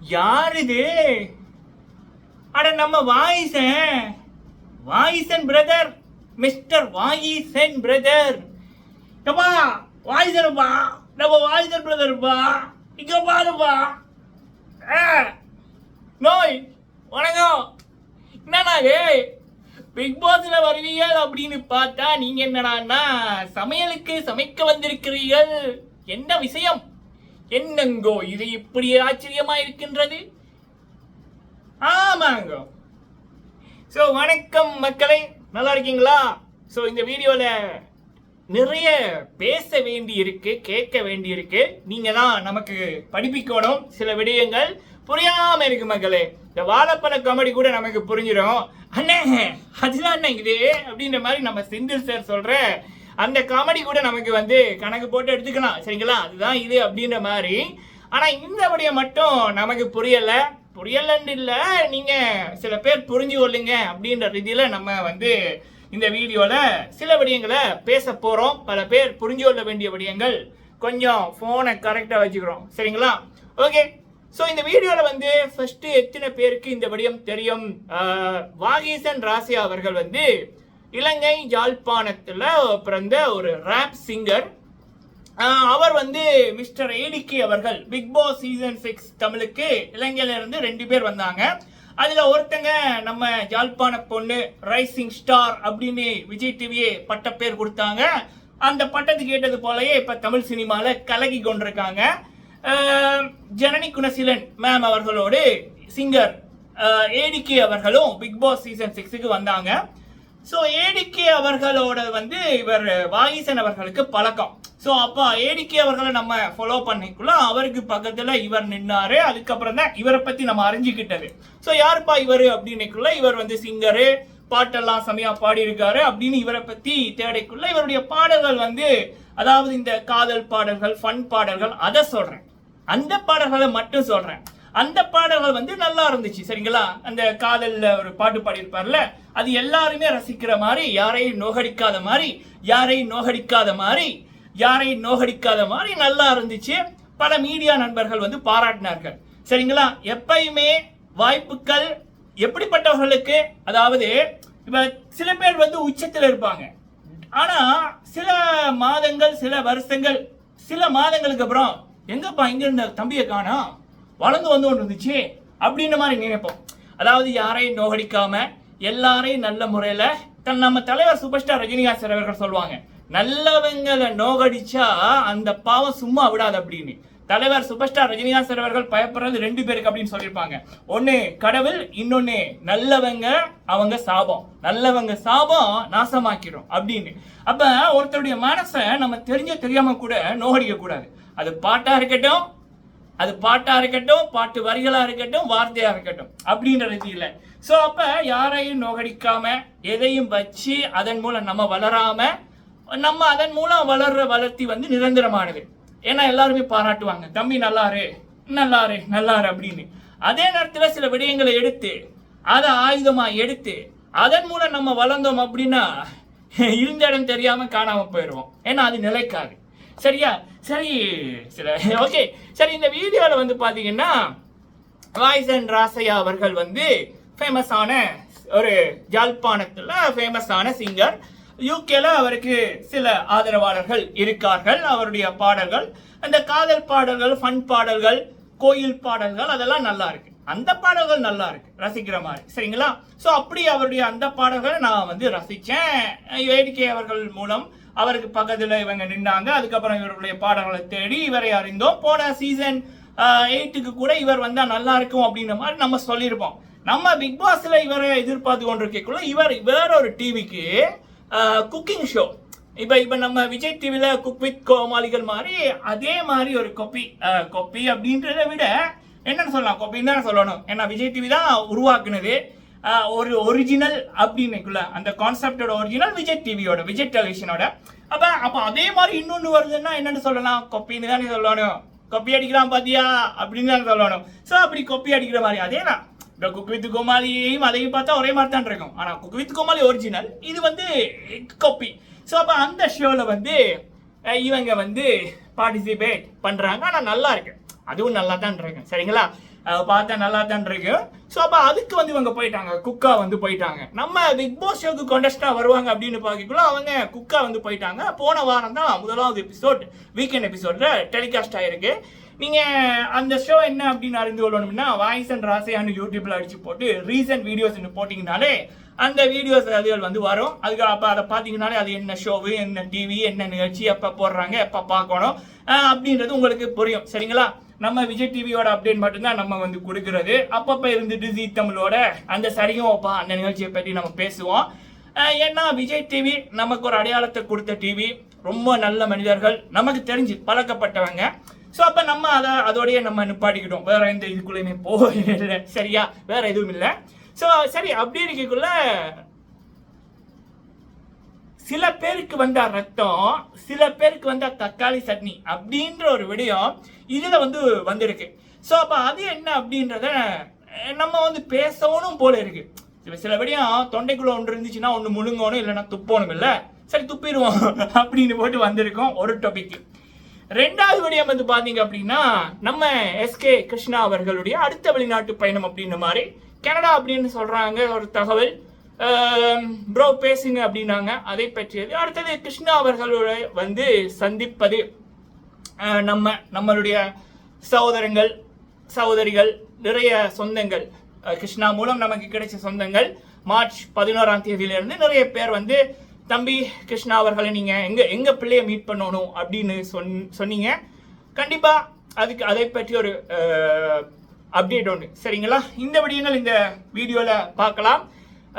யார் இது அட நம்ம வாயிசன். வாயிசன் பிரதர் மிஸ்டர் வாயிசன் பிரதர் எப்பா வாயிசன்ப்பா நம்ம வாயிசன் பிரதர்ப்பா இங்க பாருப்பா ஆ, நோய் வணக்கம். என்னண்ணா இது? பிக் பாஸ்ல வருவீங்க அப்படின்னு பார்த்தா நீங்க என்னடான்னா சமையலுக்கு சமைக்க வந்திருக்கிறீர்கள். என்ன விஷயம்? என்னங்கோ இது இப்படி ஆச்சரியமா இருக்கின்றது? ஆமாங்க. ஸோ வணக்கம் மக்களே நல்லா இருக்கீங்களா? ஸோ இந்த வீடியோவில் நிறைய பேச வேண்டி இருக்கு கேட்க வேண்டி இருக்கு நீங்க தான் நமக்கு படிப்பிக்கணும் சில விடயங்கள் புரியாம இருக்கு மக்களே. இந்த வாழைப்பழ காமெடி கூட நமக்கு புரிஞ்சிடும் அண்ணே அதுதான் அண்ணே இது? அப்படின்ற மாதிரி நம்ம செந்தில் சார் சொல்ற அந்த காமெடி கூட நமக்கு வந்து கணக்கு போட்டு எடுத்துக்கலாம். சரிங்களா? அதுதான் இது அப்படின்ற மாதிரி. ஆனால் இந்த வழியை மட்டும் நமக்கு புரியலை. புரியலன்னு இல்லை. நீங்கள் சில பேர் புரிஞ்சு கொள்ளுங்க அப்படின்ற ரீதியில் நம்ம வந்து இந்த வீடியோவில் சில விடயங்களை பேச போகிறோம் பல பேர் புரிஞ்சு கொள்ள வேண்டிய விடயங்கள் கொஞ்சம் ஃபோனை கரெக்டாக வச்சுக்கிறோம். சரிங்களா? ஓகே ஸோ இந்த வீடியோவில் வந்து ஃபஸ்ட்டு எத்தனை பேருக்கு இந்த விடயம் தெரியும்? வாகீசன் ராசியா அவர்கள் வந்து இலங்கை யாழ்ப்பாணத்தில் பிறந்த ஒரு ரேப் சிங்கர் அவர் வந்து மிஸ்டர் ஏடிக்கி அவர்கள் பிக் பாஸ் சீசன் சிக்ஸ் தமிழுக்கு இலங்கையிலிருந்து ரெண்டு பேர் வந்தாங்க. அதில் ஒருத்தங்க நம்ம யாழ்ப்பாண பொண்ணு ரைசிங் ஸ்டார் அப்படின்னு விஜய் டிவியே பட்ட பேர் கொடுத்தாங்க. அந்த பட்டத்துக்கு கேட்டது போலயே இப்போ தமிழ் சினிமாவில் கலகி கொண்டிருக்காங்க. ஜனனி குணசீலன் மேம் அவர்களோடு சிங்கர் ஏடிகே அவர்களும் பிக் பாஸ் சீசன் சிக்ஸுக்கு வந்தாங்க. ஸோ ஏடிகே அவர்களோட வந்து இவர் வாகிசன் அவர்களுக்கு பழக்கம். ஸோ அப்போ ஏடிகே அவர்களை நம்ம ஃபாலோ பண்ணிக்குள்ள அவருக்கு பக்கத்தில் இவர் நின்னாரு. அதுக்கப்புறம் தான் இவரை பற்றி நம்ம அறிஞ்சிக்கிட்டது. ஸோ யாருப்பா இவர் அப்படின்னுக்குள்ள இவர் வந்து சிங்கரு பாட்டெல்லாம் செமையா பாடியிருக்காரு அப்படின்னு இவரை பற்றி தேடைக்குள்ள இவருடைய பாடல்கள் வந்து அதாவது இந்த காதல் பாடல்கள் ஃபன் பாடல்கள் அதை சொல்கிறேன் அந்த பாடல்களை மட்டும் சொல்கிறேன் அந்த பாடல்கள் வந்து நல்லா இருந்துச்சு சரிங்களா? அந்த காதல்ல ஒரு பாட்டு பாடியிருப்பார்ல அது எல்லாருமே ரசிக்கிற மாதிரி யாரையும் நோகடிக்காத மாதிரி யாரையும் நோகடிக்காத மாதிரி யாரையும் நோகடிக்காத மாதிரி நல்லா இருந்துச்சு. பல மீடியா நண்பர்கள் வந்து பாராட்டினார்கள். சரிங்களா? எப்பயுமே வாய்ப்புகள் எப்படிப்பட்டவர்களுக்கு அதாவது இப்ப சில பேர் வந்து உச்சத்தில் இருப்பாங்க. ஆனா சில மாதங்கள் சில வருஷங்கள் சில மாதங்களுக்கு அப்புறம் எங்கப்பா இங்க இருந்த தம்பியை காணோம்? வளர்ந்து வந்து கொண்டு இருந்துச்சு அப்படின்ற மாதிரி நினைப்போம். அதாவது யாரையும் நோகடிக்காம எல்லாரையும் நல்ல முறையில் தன் நம்ம தலைவர் சூப்பர் ஸ்டார் ரஜினிகாந்த் சார் அவர்கள் சொல்லுவாங்க நல்லவங்களை நோகடிச்சா அந்த பாவம் சும்மா விடாது அப்படின்னு. தலைவர் சூப்பர் ஸ்டார் ரஜினிகாந்த் சார் அவர்கள் பயப்படுறது ரெண்டு பேருக்கு அப்படின்னு சொல்லியிருப்பாங்க. ஒன்று கடவுள் இன்னொன்று நல்லவங்க அவங்க சாபம். நல்லவங்க சாபம் நாசமாக்கிடும் அப்படின்னு. அப்போ ஒருத்தருடைய மனசை நம்ம தெரிஞ்ச தெரியாமல் கூட நோகடிக்க கூடாது. அது பாட்டாக இருக்கட்டும் அது பாட்டா இருக்கட்டும் பாட்டு வரிகளா இருக்கட்டும் வார்த்தையா இருக்கட்டும் அப்படின்ற ரீதியில. ஸோ அப்ப யாரையும் நோகடிக்காம எதையும் வச்சு அதன் மூலம் நம்ம வளராம நம்ம அதன் மூலம் வளர்ற வளர்த்தி வந்து நிரந்தரமானது. ஏன்னா எல்லாருமே பாராட்டுவாங்க. தம்பி நல்லாரு நல்லாரு நல்லாரு அப்படின்னு. அதே நேரத்தில் சில விடயங்களை எடுத்து அதை ஆயுதமா எடுத்து அதன் மூலம் நம்ம வளர்ந்தோம் அப்படின்னா இருந்த இடம் தெரியாம காணாம போயிடுவோம் ஏன்னா அது நிலைக்காது. சரியா? சரி சில ஓகே சரி இந்த வீடியோவில் வந்து பார்த்தீங்கன்னா வாய்ஸ் அண்ட் ராசையா அவர்கள் வந்து ஃபேமஸான ஒரு ஜாழ்ப்பாணத்தில் ஃபேமஸான சிங்கர் யூகேல அவருக்கு சில ஆதரவாளர்கள் இருக்கார்கள். அவருடைய பாடல்கள் அந்த காதல் பாடல்கள் ஃபன் பாடல்கள் கோயில் பாடல்கள் அதெல்லாம் நல்லா இருக்கு. அந்த பாடல்கள் நல்லா இருக்கு. ரசிக்கிற மாதிரி. சரிங்களா? ஸோ அப்படி அவருடைய அந்த பாடல்களை நான் வந்து ரசித்தேன் வேடிக்கை அவர்கள் மூலம் அவருக்கு பக்கத்தில் இவங்க நின்னாங்க. அதுக்கப்புறம் இவருடைய பாடல்களை தேடி இவரை அறிந்தோம். போன சீசன் எயிட்டுக்கு கூட இவர் வந்தால் நல்லா இருக்கும் அப்படின்ற மாதிரி நம்ம சொல்லியிருப்போம். நம்ம பிக் பாஸில் இவரை எதிர்பார்த்து கொண்டிருக்கக்குள்ள இவர் வேற ஒரு டிவிக்கு குக்கிங் ஷோ இப்போ இப்போ நம்ம விஜய் டிவியில் குக் வித் கோமாளிகள் மாதிரி அதே மாதிரி ஒரு கொப்பி கொப்பி அப்படின்றத விட என்னன்னு சொல்லலாம். கொப்பின்னு தான் சொல்லணும். ஏன்னா விஜய் டிவி தான் உருவாக்குனது. ஒரு ஒரிஜினல் அப்படின்னுக்குள்ள அந்த கான்செப்டோட ஒரிஜினல் விஜய் டிவியோட விஜய் டெலிவிஷனோட அப்ப அப்ப அதே மாதிரி இன்னொன்று வருதுன்னா என்னன்னு சொல்லலாம்? கொப்பின்னு தானே சொல்லணும். கொப்பி அடிக்கலாம் பாத்தியா? அப்படின்னு தான் சொல்லணும். ஸோ அப்படி கொப்பி அடிக்கிற மாதிரி. அதே தான். இந்த குக் வித் கோமாளியையும் அதையும் பார்த்தா ஒரே மாதிரி தான் இருக்கும். ஆனால் குக் வித் கோமாளி ஒரிஜினல் இது வந்து கொப்பி. ஸோ அப்போ அந்த ஷோவில் வந்து இவங்க வந்து பார்ட்டிசிபேட் பண்ணுறாங்க ஆனால் நல்லா இருக்கு. அதுவும் நல்லா தான் இருக்கும். சரிங்களா? பார்த்தேன் பார்த்தா நல்லா தான் இருக்கு. ஸோ அப்போ அதுக்கு வந்து இவங்க போயிட்டாங்க. குக்கா வந்து போயிட்டாங்க. நம்ம பிக் பாஸ் ஷோக்கு கொண்டஸ்டாக வருவாங்க அப்படின்னு பார்க்கக்குள்ள அவங்க குக்கா வந்து போயிட்டாங்க. போன வாரம் தான் முதலாவது எபிசோட் வீக்கெண்ட் எபிசோடில் டெலிகாஸ்ட் ஆகிருக்கு நீங்கள் அந்த ஷோ என்ன அப்படின்னு அறிந்து கொள்ளணும்னா வாய்ஸ் அண்ட் ராசையான்னு யூடியூப்பில் அடிச்சு போட்டு ரீசன்ட் வீடியோஸ் போட்டிங்கனாலே அந்த வீடியோஸ் அதுகள் வந்து வரும். அதுக்கு அப்போ அதை பார்த்தீங்கனாலே அது என்ன ஷோவு என்ன டிவி என்ன நிகழ்ச்சி எப்போ போடுறாங்க எப்போ பார்க்கணும் அப்படின்றது உங்களுக்கு புரியும். சரிங்களா? நம்ம விஜய் டிவியோட அப்டேட் மட்டும்தான் நம்ம வந்து கொடுக்கறது. அப்பப்போ இருந்துட்டு ஜி தமிழோட அந்த சரியும் அப்பா அந்த நிகழ்ச்சியை பற்றி நம்ம பேசுவோம். ஏன்னா விஜய் டிவி நமக்கு ஒரு அடையாளத்தை கொடுத்த டிவி. ரொம்ப நல்ல மனிதர்கள். நமக்கு தெரிஞ்சு பழக்கப்பட்டவங்க. ஸோ அப்போ நம்ம அதை அதோடய நம்ம நிப்பாட்டிக்கிட்டோம். வேற எந்த இதுக்குள்ளேயுமே போகவே இல்லை. சரியா? வேற எதுவும் இல்லை. ஸோ சரி அப்படி இருக்கக்குள்ள சில பேருக்கு வந்தா ரத்தம் சில பேருக்கு வந்தா தக்காளி சட்னி அப்படின்ற ஒரு விடயம் இதில் வந்து வந்திருக்கு. ஸோ அப்போ அது என்ன அப்படின்றத நம்ம வந்து பேசணும் போல இருக்கு. சில விடயம் தொண்டைக்குள்ள ஒன்று இருந்துச்சுன்னா ஒன்று முழுங்கணும் இல்லைன்னா துப்பணும் இல்லை? சரி துப்பிடுவோம் அப்படின்னு போட்டு வந்திருக்கோம் ஒரு டாபிக் ரெண்டாவது விடயம் வந்து பார்த்தீங்க அப்படின்னா நம்ம எஸ்கே கிருஷ்ணா அவர்களுடைய அடுத்த வெளிநாட்டு பயணம் அப்படின்ற மாதிரி கனடா அப்படின்னு சொல்றாங்க ஒரு தகவல். ப்ரோ பேசுங்க அப்படின்னாங்க. அதை பற்றியது. அடுத்தது கிருஷ்ணா அவர்களோட வந்து சந்திப்பது நம்ம நம்மளுடைய சகோதரங்கள் சகோதரிகள் நிறைய சொந்தங்கள். கிருஷ்ணா மூலம் நமக்கு கிடைச்ச சொந்தங்கள். மார்ச் பதினோராம் தேதியிலிருந்து நிறைய பேர் வந்து தம்பி கிருஷ்ணா அவர்களை நீங்க எங்க எங்க பிள்ளைய மீட் பண்ணணும்? அப்படின்னு சொன் சொன்னீங்க. கண்டிப்பா அதுக்கு அதை பற்றி ஒரு அப்டேட் உண்டு. சரிங்களா? இந்த விடயங்கள் இந்த வீடியோவில் பார்க்கலாம்.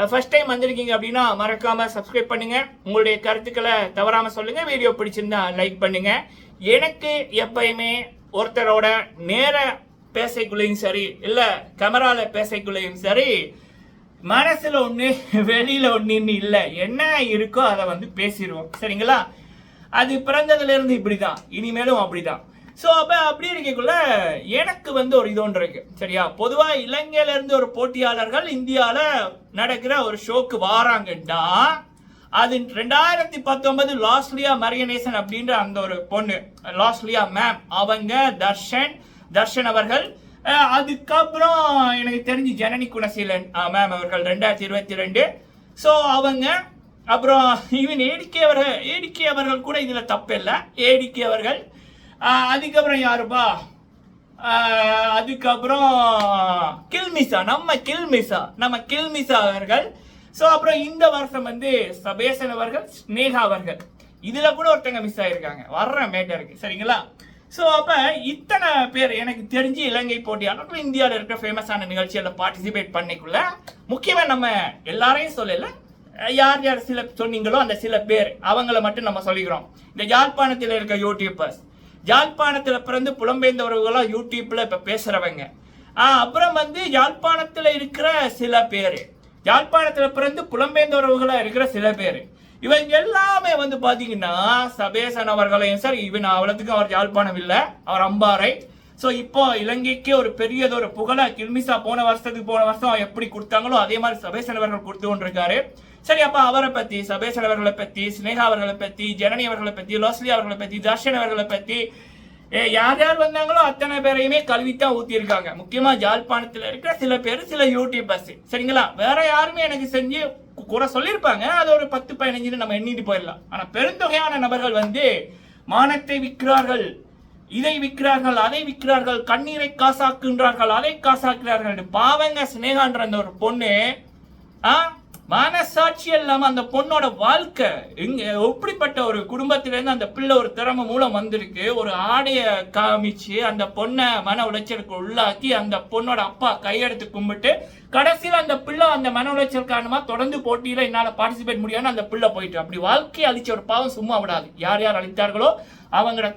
ஃபர்ஸ்ட் டைம் வந்திருக்கீங்க அப்படின்னா மறக்காம சப்ஸ்கிரைப் பண்ணுங்க. உங்களுடைய கருத்துக்களை தவறாம சொல்லுங்க. வீடியோ பிடிச்சிருந்தா லைக் பண்ணுங்க. எனக்கு எப்பயுமே ஒருத்தரோட நேர பேசைக்குள்ளேயும் சரி இல்ல கேமரால பேசைக்குள்ளேயும் சரி மனசுல ஒண்ணு வெளியில ஒண்ணுன்னு இல்லை. என்ன இருக்கோ அதை வந்து பேசிடுவோம் சரிங்களா? அது பிறந்ததுல இருந்து இப்படிதான். இனிமேலும் அப்படிதான். ஸோ அப்போ அப்படி இருக்கக்குள்ள எனக்கு வந்து ஒரு இது ஒன்று இருக்கு. சரியா? பொதுவாக இலங்கையிலேருந்து ஒரு போட்டியாளர்கள் இந்தியாவில் நடக்கிற ஒரு ஷோக்கு வாராங்கன்னா அது ரெண்டாயிரத்தி பத்தொன்பது லாஸ்லியா மரியனேசன் அப்படின்ற அந்த ஒரு பொண்ணு லாஸ்லியா மேம் அவங்க தர்ஷன் தர்ஷன் அவர்கள் அதுக்கப்புறம் எனக்கு தெரிஞ்சு ஜனனி குணசீலன் மேம் அவர்கள் ரெண்டாயிரத்தி இருபத்தி ரெண்டு. ஸோ அவங்க அப்புறம் ஈவன் ஏடிக்கே அவர்கள் ஏடிக்கே அவர்கள் கூட இதில் தப்பு இல்லை. அவர்கள் அதுக்கப்புறம் யாருப்பா? அதுக்கப்புறம் கில்மிசா நம்ம கில்மிசா நம்ம கில்மிசா அவர்கள். ஸோ அப்புறம் இந்த வருஷம் வந்து சபேசன் அவர்கள் ஸ்னேகா அவர்கள். இதில் கூட ஒருத்தங்க மிஸ் ஆகிருக்காங்க வர்ற மேட்டருக்கு சரிங்களா? ஸோ அப்போ இத்தனை பேர் எனக்கு தெரிஞ்சு இலங்கை போட்டியாளர்கள் இந்தியாவில் இருக்கிற ஃபேமஸான நிகழ்ச்சியில் பார்ட்டிசிபேட் பண்ணிக்குள்ள முக்கியமாக நம்ம எல்லாரையும் சொல்லல. யார் யார் சில சொன்னீங்களோ அந்த சில பேர் அவங்கள மட்டும் நம்ம சொல்லிக்கிறோம். இந்த யாழ்ப்பாணத்தில் இருக்க யூடியூபர்ஸ் யாழ்ப்பாணத்தில் பிறந்து புலம்பெயர்ந்தவர்களா யூடியூப்பில் இப்போ பேசுகிறவங்க அப்புறம் வந்து யாழ்ப்பாணத்தில் இருக்கிற சில பேர். யாழ்ப்பாணத்தில் பிறந்து புலம்பெயர்ந்தவர்களாக இருக்கிற சில பேர். இவங்க எல்லாமே வந்து பார்த்தீங்கன்னா சபேசன் அவர்களையும் சார் இவன் அவ்வளோத்துக்கும் அவர் யாழ்ப்பாணம் இல்லை அவர் அம்பாறை. ஸோ இப்போ இலங்கைக்கு ஒரு பெரியதொரு புகழை கில்மிசா போன வருஷத்துக்கு போன வருஷம் எப்படி கொடுத்தாங்களோ அதே மாதிரி சபேசன் அவர்கள் கொடுத்து கொண்டிருக்காரு. சரி அப்ப அவரை பத்தி சபேசன் அவர்களை பத்தி ஸ்னேகா அவர்களை பத்தி ஜனனி அவர்களை பத்தி லோஸ்லி அவர்களை பத்தி தர்ஷன் அவர்களை பத்தி ஏ, யார் யார் வந்தாங்களோ அத்தனை பேரையுமே கல்வித்தான் தான் ஊற்றியிருக்காங்க முக்கியமா ஜாழ்ப்பாணத்துல இருக்கிற சில பேர் சில யூடியூபர்ஸ் சரிங்களா? வேற யாருமே எனக்கு செஞ்சு குறை சொல்லியிருப்பாங்க. அது ஒரு பத்து பதினஞ்சுன்னு நம்ம எண்ணிட்டு போயிடலாம். ஆனா பெருந்தொகையான நபர்கள் வந்து மானத்தை விற்கிறார்கள் இதை விற்கிறார்கள் அதை விற்கிறார்கள் கண்ணீரை காசாக்குன்றார்கள் அதை காசாக்குறார்கள் பாவங்க சினேகான்ற அந்த ஒரு பொண்ணு ஆ மனசாட்சி இல்லாம அந்த பொண்ணோட வாழ்க்கை எங்க எப்படிப்பட்ட ஒரு குடும்பத்திலேருந்து அந்த பிள்ளை ஒரு திறமை மூலம் வந்திருக்கு. ஒரு ஆடைய காமிச்சு அந்த பொண்ணை மன உளைச்சலுக்கு உள்ளாக்கி அந்த பொண்ணோட அப்பா கையெடுத்து கும்பிட்டு கடைசியில் அந்த பிள்ளை அந்த மன உளைச்சல் காரணமா தொடர்ந்து போட்டியில என்னால பார்ட்டிசிபேட் முடியாம அந்த பிள்ளை போயிட்டு. அப்படி வாழ்க்கையை அழிச்ச ஒரு பாவம் சும்மா விடாது. யார் யார் அழித்தார்களோ அவங்களோட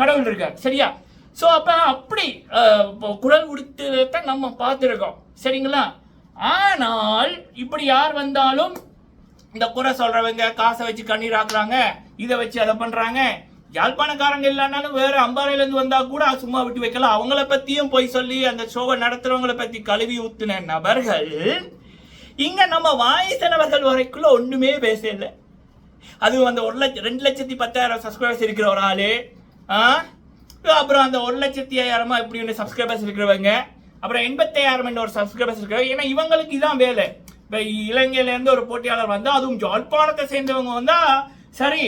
கடவுள் இருக்கார். சரியா? ஸோ அப்ப அப்படி குரல் கொடுத்து தான் நம்ம பார்த்துருக்கோம். சரிங்களா? ஆனால் இப்படி யார் வந்தாலும் இந்த குறை சொல்றவங்க காசை வச்சு கண்ணீர் ஆக்குறாங்க இதை வச்சு அதை பண்றாங்க. யாழ்ப்பாணக்காரங்க இல்லைனாலும் வேற அம்பாறையில இருந்து வந்தா கூட சும்மா விட்டு வைக்கலாம். அவங்கள பத்தியும் போய் சொல்லி அந்த ஷோவை நடத்துறவங்களை பத்தி கழுவி ஊத்துன நபர்கள் இங்க நம்ம வாய்ஸனவர்கள் வரைக்குள்ள ஒண்ணுமே பேசல அது அந்த ஒரு லட்சம் ரெண்டு லட்சத்தி பத்தாயிரம் சப்ஸ்கிரைபர்ஸ் இருக்கிற ஒரு ஆளு அப்புறம் அந்த ஒரு லட்சத்தி ஐயாயிரமா இப்படி ஒன்று சப்ஸ்கிரைபர்ஸ் இருக்கிறவங்க அப்புறம் எண்பத்தையாயிரம் ஒரு சப்ஸ்கிரைபர்ஸ் இருக்கிறவங்க ஏன்னா இவங்களுக்கு இதான் வேலை. இப்போ இலங்கையிலேருந்து ஒரு போட்டியாளர் வந்தால் அதுவும் ஜாழ்ப்பாணத்தை சேர்ந்தவங்க வந்தால் சரி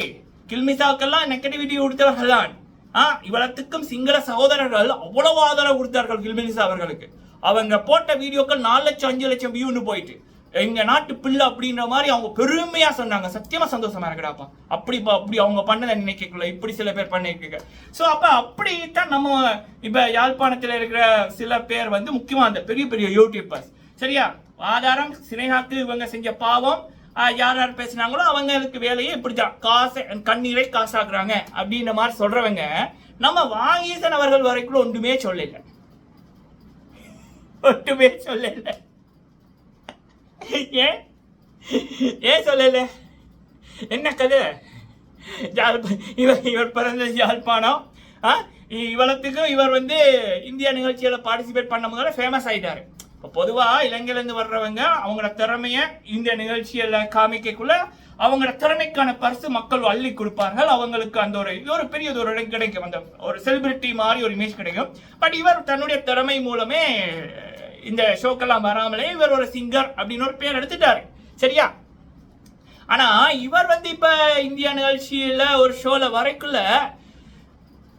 கில்மிசாக்கெல்லாம் நெகட்டிவிட்டி கொடுத்தவர்கள் தான். ஆ இவ்வளத்துக்கும் சிங்கள சகோதரர்கள் அவ்வளவு ஆதரவு கொடுத்தார்கள் கில்மினிசா அவர்களுக்கு அவங்க போட்ட வீடியோக்கள் நாலு லட்சம் அஞ்சு லட்சம் வியூன்னு போயிட்டு. எங்க நாட்டு பிள்ளை அப்படின்ற மாதிரி அவங்க பெருமையா சொன்னாங்க. சத்தியமா சந்தோஷமா இருக்குடாப்பா. அப்படி அப்படி அவங்க பண்ணதை நினைக்கல இப்படி சில பேர் பண்ணிருக்க சோ அப்ப அப்படித்தான் நம்ம இப்ப யாழ்ப்பாணத்துல இருக்கிற சில பேர் வந்து முக்கியமா அந்த பெரிய பெரிய யூடியூபர்ஸ் சரியா? ஆதாரம் சினேகாக்கு இவங்க செஞ்ச பாவம் யார் யார் பேசுனாங்களோ அவங்களுக்கு வேலையை இப்படிதான் காசை கண்ணீரை காசாக்குறாங்க அப்படின்ற மாதிரி சொல்றவங்க நம்ம வாகீசன் அவர்கள் வரைக்கும் ஒன்றுமே சொல்லல. ஒன்றுமே சொல்லலை. ஏன் ஏன் சொல்லல? என்ன கதை? இவர் இவர் பிறந்த யாழ்ப்பாணம். ஆ? இவ்வளத்துக்கும் இவர் வந்து இந்தியா நிகழ்ச்சியில் பார்ட்டிசிபேட் பண்ண முதல்ல ஃபேமஸ் ஆகிட்டார் இப்போ பொதுவாக இலங்கையிலேருந்து வர்றவங்க அவங்களோட திறமையை இந்த நிகழ்ச்சியில் காமிக்கக்குள்ள அவங்களோட திறமைக்கான பரிசு மக்கள் அள்ளி கொடுப்பார்கள். அவங்களுக்கு அந்த ஒரு இது ஒரு பெரிய ஒரு இடம் கிடைக்கும். அந்த ஒரு செலிபிரிட்டி மாதிரி ஒரு இமேஜ் கிடைக்கும். பட் இவர் தன்னுடைய திறமை மூலமே இந்த ஷோக்கெல்லாம் வராமலே இவர் ஒரு சிங்கர் அப்படின்னு ஒரு பேர் எடுத்துட்டாரு. சரியா? ஆனா இவர் வந்து இப்ப இந்தியா நிகழ்ச்சியில ஒரு ஷோல வரைக்குள்ள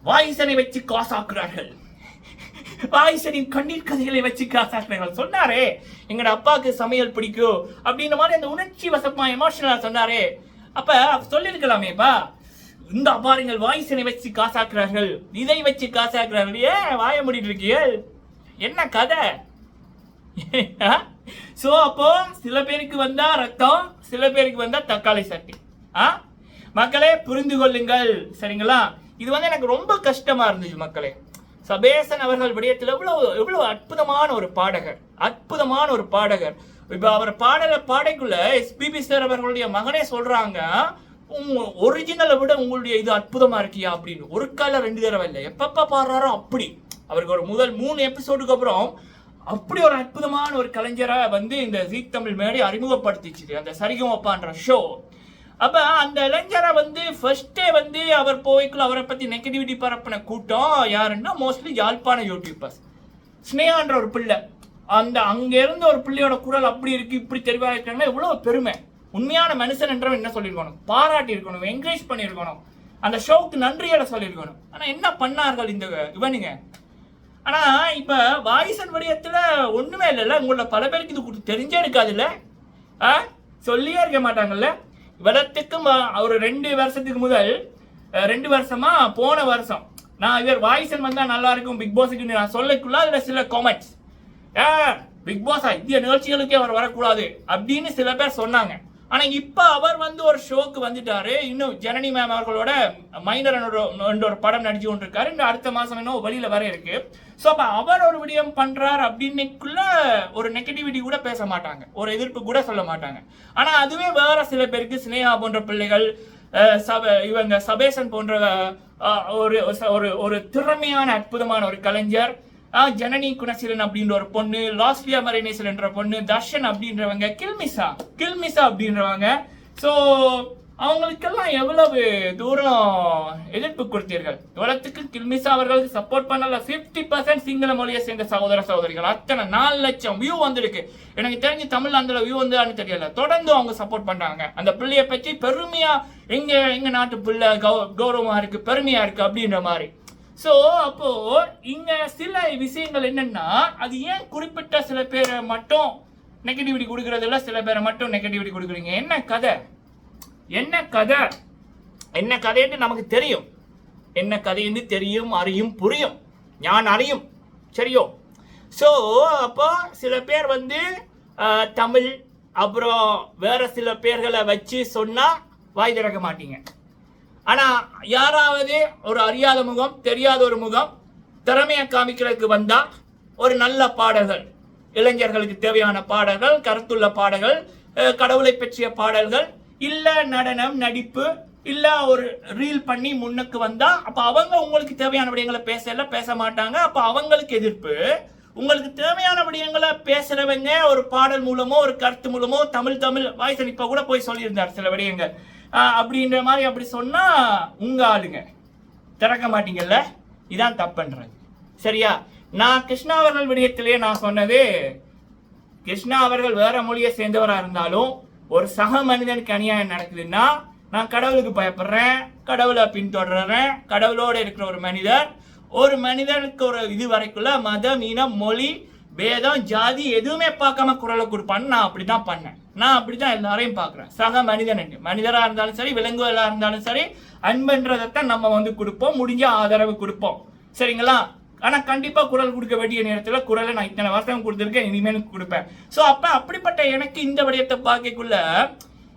வாய்ஸனை வச்சு காசாக்குறார்கள். வாய்ஸனின் கண்ணீர் கதைகளை வச்சு காசாக்குறார்கள். சொன்னாரே எங்கட அப்பாவுக்கு சமையல் பிடிக்கும் அப்படின்ற மாதிரி அந்த உணர்ச்சி வசமா எமோஷனலா சொன்னாரே. அப்ப சொல்லியிருக்கலாமேப்பா இந்த பாருங்கள் வாய்ஸனை வச்சு காசாக்குறார்கள். இதை வச்சு காசாக்குறார்கள். ஏன் வாய முடிட்டு இருக்கீர்கள்? என்ன கதை? சோ அப்போ சில பேருக்கு வந்தா ரத்தம் சில பேருக்கு வந்தா தக்காளி சட்டி. ஆ? மக்களே புரிந்து கொள்ளுங்கள். சரிங்களா? இது வந்து எனக்கு ரொம்ப கஷ்டமா இருந்துச்சு மக்களே. சபேசன் அவர்கள் விடயத்தில் எவ்வளவு எவ்வளவு அற்புதமான ஒரு பாடகர். அற்புதமான ஒரு பாடகர். இப்போ அவர் பாடல பாடைக்குள்ள எஸ்பிபி சார் அவர்களுடைய மகனே சொல்றாங்க ஒரிஜினலை விட உங்களுடைய இது அற்புதமா இருக்கியா? அப்படின்னு. ஒரு கால ரெண்டு தடவை இல்லை. எப்பப்ப பாடுறாரோ அப்படி. அவருக்கு ஒரு முதல் மூணு எபிசோடுக்கு அப்புறம் அப்படி ஒரு அற்புதமான ஒரு கலைஞரை வந்து இந்த ஜீ தமிழ் மேடி அறிமுகப்படுத்திச்சு அந்த சரிகமப்பான்ற ஷோ அப்ப அந்த இளைஞரை வந்து ஃபர்ஸ்டே வந்து அவர் போய்க்குள்ள அவரை பத்தி நெகட்டிவிட்டி பரப்பின கூட்டம் யாருன்னா மோஸ்ட்லி யாழ்ப்பாண யூடியூபர்ஸ் ஸ்னேகான்ற ஒரு பிள்ளை. அந்த அங்க இருந்த ஒரு பிள்ளையோட குரல் அப்படி இருக்கு இப்படி தெரிவாக இருக்காங்கன்னா எவ்வளவு பெருமை. உண்மையான மனுஷன் என்றவன் என்ன சொல்லியிருக்கணும்? பாராட்டி இருக்கணும் என்கரேஜ் பண்ணியிருக்கணும். அந்த ஷோவுக்கு நன்றியோட சொல்லியிருக்கணும். ஆனா என்ன பண்ணார்கள் இந்த இவனுங்க? ஆனா இப்ப வாரிசன் வடிவத்தில் ஒண்ணுமே இல்லைல்ல. உங்கள பல பேருக்கு இது கொடுத்து தெரிஞ்சே இருக்காதுல்ல? ஆ? சொல்லியே இருக்க மாட்டாங்கல்ல? இவ்வளத்துக்கும் அவர் ஒரு ரெண்டு வருஷத்துக்கு முதல் ரெண்டு வருஷமா போன வருஷம். நான் இவர் வாய்ஸன் வந்தா நல்லா இருக்கும் பிக் பாஸுக்கு நான் சொல்லக்குள்ள அதுல சில காமெண்ட்ஸ் ஏ பிக் பாஸா இந்திய நிகழ்ச்சிகளுக்கே அவர் வரக்கூடாது அப்படின்னு சில பேர் சொன்னாங்க. ஆனா இப்ப அவர் வந்து ஒரு ஷோக்கு வந்துட்டாரு. இன்னும் ஜனனி மேம் அவர்களோட மைனர் என்ற ஒரு படம் நடிச்சு கொண்டிருக்காரு. இன்னும் அடுத்த மாசம் இன்னும் வெளியில வர இருக்கு. ஸோ அப்போ அவர் ஒரு விடயம் பண்ணுறார் அப்படின்னுக்குள்ள ஒரு நெகட்டிவிட்டி கூட பேச மாட்டாங்க. ஒரு எதிர்ப்பு கூட சொல்ல மாட்டாங்க. ஆனால் அதுவே வேற சில பேருக்கு சினேகா போன்ற பிள்ளைகள் சப இவங்க சபேசன் போன்ற ஒரு ஒரு ஒரு திறமையான அற்புதமான ஒரு கலைஞர் ஜனனி குணசீலன் அப்படின்ற ஒரு பொண்ணு லாஸ்லியா மரினேசன் என்ற பொண்ணு தர்ஷன் அப்படின்றவங்க கில்மிசா கில்மிசா அப்படின்றவங்க. ஸோ அவங்களுக்கெல்லாம் எவ்வளவு தூரம் எதிர்ப்பு கொடுத்தீர்கள்? இவ்வளத்துக்கு கில்மிசா அவர்களுக்கு சப்போர்ட் பண்ணல. 50% பர்சன்ட் சிங்கள மொழியை சேர்ந்த சகோதர சகோதரிகள். அத்தனை நாலு லட்சம் வியூ வந்திருக்கு. எனக்கு தெரிஞ்சு தமிழ்ல அந்த வியூ வந்தான்னு தெரியல. தொடர்ந்து அவங்க சப்போர்ட் பண்றாங்க. அந்த பிள்ளைய பற்றி பெருமையா எங்க எங்க நாட்டு பிள்ளை கௌ- கௌரவமா இருக்கு பெருமையா இருக்கு அப்படின்ற மாதிரி. ஸோ அப்போ இங்க சில விஷயங்கள் என்னன்னா அது ஏன் குறிப்பிட்ட சில பேரை மட்டும் நெகட்டிவிட்டி கொடுக்கறது சில பேரை மட்டும் நெகட்டிவிட்டி கொடுக்குறீங்க. என்ன கதை? என்ன கதை? என்ன கதைன்னு நமக்கு தெரியும். என்ன கதைன்னு தெரியும் அறியும் புரியும். ஞான் அறியும். சரியோ? ஸோ அப்போ சில பேர் வந்து தமிழ் அப்புறம் வேற சில பேர்களை வச்சு சொன்னால் வாய் திறக்க மாட்டீங்க. ஆனால் யாராவது ஒரு அறியாத முகம் தெரியாத ஒரு முகம் திறமையை காமிக்கிறதுக்கு வந்தால் ஒரு நல்ல பாடல்கள் இளைஞர்களுக்கு தேவையான பாடல்கள் கருத்துள்ள பாடல்கள் கடவுளை பற்றிய பாடல்கள் இல்ல நடனம் நடிப்பு இல்ல ஒரு ரீல் பண்ணி முன்னுக்கு வந்தா அப்ப அவங்க உங்களுக்கு தேவையான விடயங்களை பேசல பேச மாட்டாங்க. அப்ப அவங்களுக்கு எதிர்ப்பு. உங்களுக்கு தேவையான விடயங்களை பேசுறவங்க ஒரு பாடல் மூலமோ ஒரு கருத்து மூலமோ தமிழ் தமிழ் வாய்ஸ் இப்ப கூட போய் சொல்லியிருந்தார் சில விடயங்கள். அப்படின்ற மாதிரி அப்படி சொன்னா உங்க ஆளுங்க. திறக்க மாட்டீங்கல்ல? இதான் தப்புன்றது சரியா? நான் கிருஷ்ணா அவர்கள் விடயத்திலேயே நான் சொன்னது கிருஷ்ணா அவர்கள் வேற மொழியை சேர்ந்தவராக இருந்தாலும் ஒரு சக மனிதனுக்கு அநியாயம் நடக்குதுன்னா நான் கடவுளுக்கு பயப்படுறேன் கடவுளை பின்தொடர்றேன் கடவுளோட இருக்கிற ஒரு மனிதர் ஒரு மனிதனுக்கு ஒரு இது வரைக்குள்ள மதம் இனம் மொழி வேதம் ஜாதி எதுவுமே பார்க்காம குரலை கொடுப்பான்னு நான் அப்படி தான் பண்ணேன். நான் அப்படி தான் எல்லாரையும் பார்க்குறேன். சக மனிதன் மனிதராக இருந்தாலும் சரி விலங்குகளாக இருந்தாலும் சரி அன்புன்றதைத்தான் நம்ம வந்து கொடுப்போம் முடிஞ்ச ஆதரவு கொடுப்போம். சரிங்களா? ஆனால் கண்டிப்பாக குரல் கொடுக்க வேண்டிய நேரத்தில் குரலை நான் இத்தனை வருஷம் கொடுத்துருக்கேன் இனிமேல் கொடுப்பேன். ஸோ அப்போ அப்படிப்பட்ட எனக்கு இந்த விடயத்தை பார்க்கக்குள்ள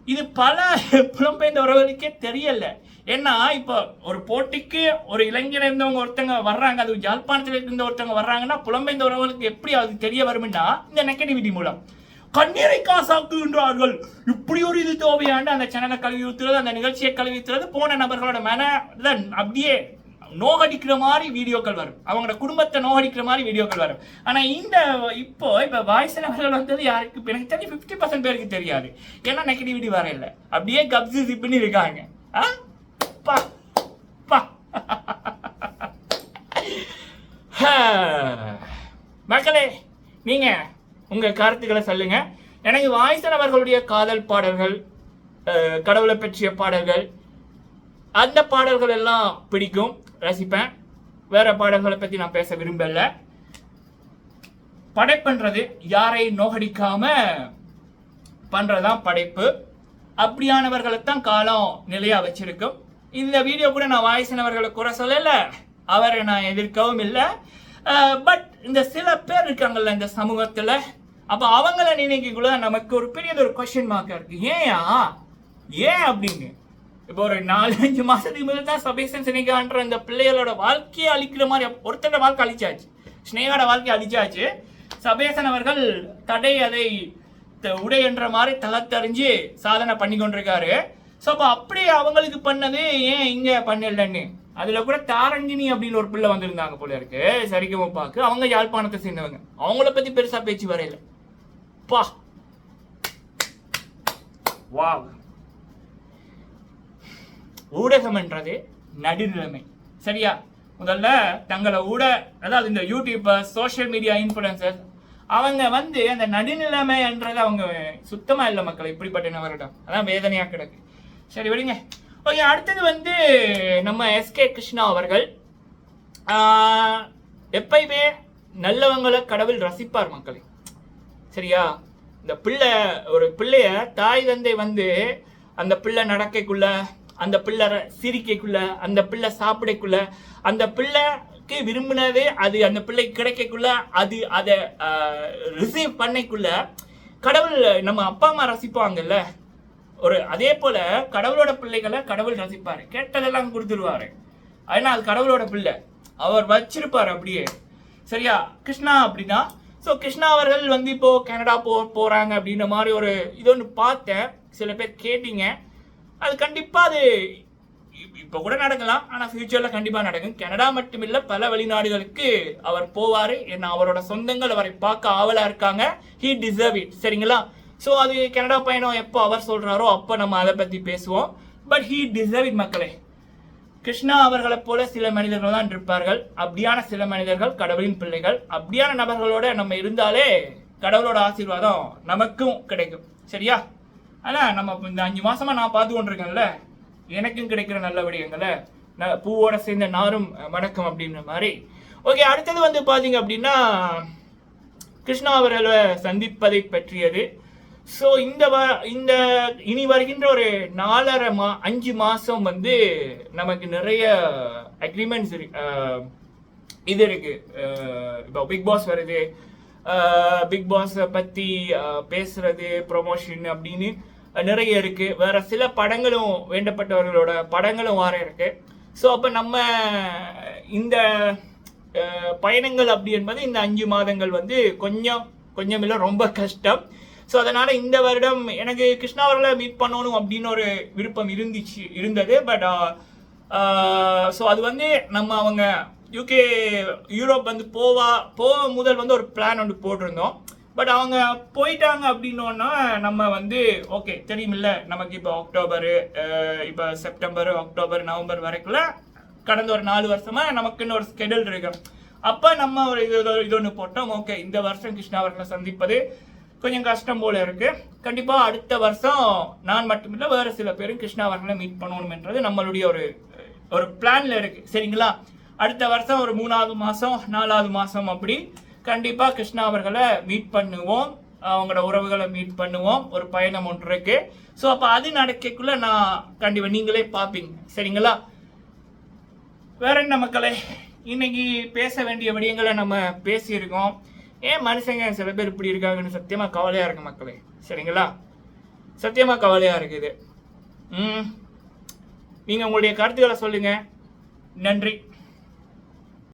இது பல புலம்பெயர்ந்த உறவுகளுக்கே தெரியல. ஏன்னா இப்போ ஒரு போட்டிக்கு ஒரு இளைஞர் இருந்தவங்க ஒருத்தங்க வர்றாங்க அது யாழ்ப்பாணத்தில் இருந்த ஒருத்தவங்க வர்றாங்கன்னா புலம்பெயர்ந்த உறவுகளுக்கு எப்படி அது தெரிய வரும்னா இந்த நெகட்டிவிட்டி மூலம். கண்ணீரை காசாக்குகின்றார்கள். இப்படி ஒரு இது தேவையாண்டு அந்த சேனலை கழுவி ஊத்துறது அந்த நிகழ்ச்சியை கழுவி ஊத்துறது போன நபர்களோட மன அப்படியே நோகடிக்கிற மாதிரி வீடியோக்கள் வரும். அவங்களோட குடும்பத்தை நோகடிக்கிற மாதிரி வீடியோக்கள் வரும். ஆனா இந்த இப்போ இப்ப வாய்ஸ் நபர்கள் வந்தது யாருக்கு? எனக்கு தெரிஞ்சு ஃபிஃப்டி பர்சன்ட் பேருக்கு தெரியாது. ஏன்னா நெகட்டிவிட்டி வர இல்லை அப்படியே கப்ஸு சிப்புன்னு இருக்காங்க. ஆ? பா பா. மக்களே நீங்க உங்க கருத்துக்களை சொல்லுங்க. எனக்கு வாய்ஸ் அவர்களுடைய காதல் பாடல்கள் கடவுளை பற்றிய பாடல்கள் அந்த பாடல்கள் எல்லாம் பிடிக்கும். ரசிப்பேன். வேற பாடல்களை பத்தி நான் பேச விரும்பல. படைப்புன்றது யாரை நோகடிக்காம பண்றதுதான் படைப்பு. அப்படியானவர்களைத்தான் காலம் நிலையா வச்சிருக்கும். இந்த வீடியோ கூட நான் வாய்ஸினவர்களை குறை சொல்லல. அவரை நான் எதிர்க்கவும் இல்லை. பட் இந்த சில பேர் இருக்காங்கல்ல இந்த சமூகத்துல அப்ப அவங்கள நினைக்கக்குள்ள நமக்கு ஒரு பெரியது ஒரு கொஸ்டின் மார்க்கா இருக்கு. ஏன் ஏன் அப்படின்னு? இப்போ ஒரு நாலஞ்சு மாதத்துக்கு மாசத்துக்கு தான் சபேசன் சினேகான்ற இந்த பிள்ளைகளோட வாழ்க்கையை அழிக்கிற மாதிரி ஒருத்தரோட வாழ்க்கை அழிச்சாச்சு. ஸ்னேகாட வாழ்க்கை அழிச்சாச்சு. சபேசன் அவர்கள் தடை அதை உடை என்ற மாதிரி தளத்தறிஞ்சு சாதனை பண்ணி கொண்டிருக்காரு. ஸோ அப்போ அப்படி அவங்களுக்கு பண்ணது ஏன் இங்கே பண்ணலன்னு? அதில் கூட தாரங்கினி அப்படின்னு ஒரு பிள்ளை வந்திருந்தாங்க போல இருக்கு. சரிகமப்பாக்கு அவங்க யாழ்ப்பாணத்தை சேர்ந்தவங்க. அவங்கள பத்தி பெருசா பேச்சு வரையில. பா. வாவ் ஊடகம் என்றது நடுநிலைமை. சரியா? முதல்ல தங்களை ஊட அதாவது இந்த யூடியூபர் சோஷியல் மீடியா இன்ஃபுளுசர் அவங்க வந்து அந்த நடுநிலைமை என்றது அவங்க சுத்தமா இல்லை மக்கள் இப்படிப்பட்ட நபரிடம் அதான் வேதனையா கிடக்கு. சரி விடுங்க. ஓகே அடுத்தது வந்து நம்ம எஸ்கே கிருஷ்ணா அவர்கள் எப்பயுமே நல்லவங்களை கடவுள் ரசிப்பார் மக்களை. சரியா? இந்த பிள்ளை ஒரு பிள்ளைய தாய் தந்தை வந்து அந்த பிள்ளை நடக்கைக்குள்ள அந்த பிள்ளை ர- சிரிக்கைக்குள்ள அந்த பிள்ளை சாப்பிடக்குள்ள அந்த பிள்ளைக்கு விரும்பினதே அது அந்த பிள்ளை கிடைக்கக்குள்ள அது அதை ரிசீவ் பண்ணக்குள்ள கடவுள் நம்ம அப்பா அம்மா ரசிப்பாங்கல்ல? ஒரு அதே போல கடவுளோட பிள்ளைகளை கடவுள் ரசிப்பாரு. கேட்டதெல்லாம் கொடுத்துருவாரு. ஏன்னா அது கடவுளோட பிள்ளை. அவர் வச்சிருப்பார் அப்படியே. சரியா? கிருஷ்ணா அப்படின்னா ஸோ கிருஷ்ணா அவர்கள் வந்து இப்போ கனடா போ போறாங்க அப்படின்ற மாதிரி ஒரு இது ஒன்று பார்த்தேன். சில பேர் கேட்டீங்க. அது கண்டிப்பாக அது இப்போ கூட நடக்கலாம். ஆனால் ஃப்யூச்சரில் கண்டிப்பாக நடக்கும். கனடா மட்டுமில்ல பல வெளிநாடுகளுக்கு அவர் போவார். ஏன்னா அவரோட சொந்தங்கள் அவரை பார்க்க ஆவலாக இருக்காங்க. ஹீ டிசர்வ் இட் சரிங்களா? ஸோ அது கனடா பயணம் எப்போ அவர் சொல்கிறாரோ அப்போ நம்ம அதை பற்றி பேசுவோம். பட் ஹீ டிசர்வ் இட் மக்களே. கிருஷ்ணா அவர்களைப் போல சில மனிதர்கள் தான் இருப்பார்கள். அப்படியான சில மனிதர்கள் கடவுளின் பிள்ளைகள். அப்படியான நபர்களோட நம்ம இருந்தாலே கடவுளோட ஆசீர்வாதம் நமக்கும் கிடைக்கும். சரியா? ஆனால் நம்ம இந்த அஞ்சு மாசமா நான் பார்த்து கொண்டிருக்கேன்ல. எனக்கும் கிடைக்கிற நல்ல விடயங்களை. ந- பூவோட சேர்ந்த நாரும் வணக்கம் அப்படின்ற மாதிரி. ஓகே அடுத்தது வந்து பார்த்தீங்க அப்படின்னா கிருஷ்ணா அவர்களை சந்திப்பதை பற்றியது. ஸோ இந்த வ இந்த இனி வருகின்ற ஒரு நாலரை மா அஞ்சு மாதம் வந்து நமக்கு நிறைய அக்ரிமெண்ட்ஸ் இருக்கு இது இருக்கு. இப்போ பிக் பாஸ் வருது. பிக் பாஸை பற்றி பேசுறது ப்ரொமோஷன் அப்படின்னு நிறைய இருக்கு. வேற சில படங்களும் வேண்டப்பட்டவர்களோட படங்களும் வர இருக்கு. ஸோ அப்போ நம்ம இந்த பயணங்கள் அப்படி என்பது இந்த அஞ்சு மாதங்கள் வந்து கொஞ்சம் கொஞ்சம் இல்லை ரொம்ப கஷ்டம். ஸோ அதனால் இந்த வருடம் எனக்கு கிருஷ்ணா அவர்களை மீட் பண்ணணும் அப்படின்னு ஒரு விருப்பம் இருந்துச்சு இருந்தது. பட் ஸோ அது வந்து நம்ம அவங்க யூகே யூரோப் வந்து போவா போக முதல் வந்து ஒரு பிளான் ஒன்று போட்டிருந்தோம். பட் அவங்க போயிட்டாங்க அப்படின்னோன்னா நம்ம வந்து ஓகே தெரியுமில்ல நமக்கு இப்போ அக்டோபரு இப்போ செப்டம்பர் அக்டோபர் நவம்பர் வரைக்குள்ள கடந்த ஒரு நாலு வருஷமா நமக்குன்னு ஒரு ஸ்கெடியூல் இருக்கு. அப்போ நம்ம ஒரு இது இது- ஒன்று போட்டோம் ஓகே இந்த வருஷம் கிருஷ்ணா அவர்களை சந்திப்பது கொஞ்சம் கஷ்டம் போல இருக்கு. கண்டிப்பாக அடுத்த வருஷம் நான் மட்டுமில்லை வேறு சில பேரும் கிருஷ்ணா அவர்களை மீட் பண்ணணும்ன்றது நம்மளுடைய ஒரு ஒரு பிளான்ல இருக்கு. சரிங்களா? அடுத்த வருஷம் ஒரு மூணாவது மாதம் நாலாவது மாதம் அப்படி கண்டிப்பாக கிருஷ்ணா அவர்களை மீட் பண்ணுவோம். அவங்களோட உறவுகளை மீட் பண்ணுவோம். ஒரு பயணம் ஒன்று இருக்கு. ஸோ அப்போ அது நடக்கக்குள்ள நான் கண்டிப்பாக நீங்களே பார்ப்பீங்க. சரிங்களா? வேற என்ன மக்களே? இன்னைக்கு பேச வேண்டிய விடயங்களை நம்ம பேசியிருக்கோம். ஏன் மனுஷங்க சில பேர் இப்படி இருக்காங்கன்னு சத்தியமாக கவலையாக இருக்கு மக்களே. சரிங்களா? சத்தியமாக கவலையாக இருக்குது. ம். நீங்கள் உங்களுடைய கருத்துக்களை சொல்லுங்கள் நன்றி.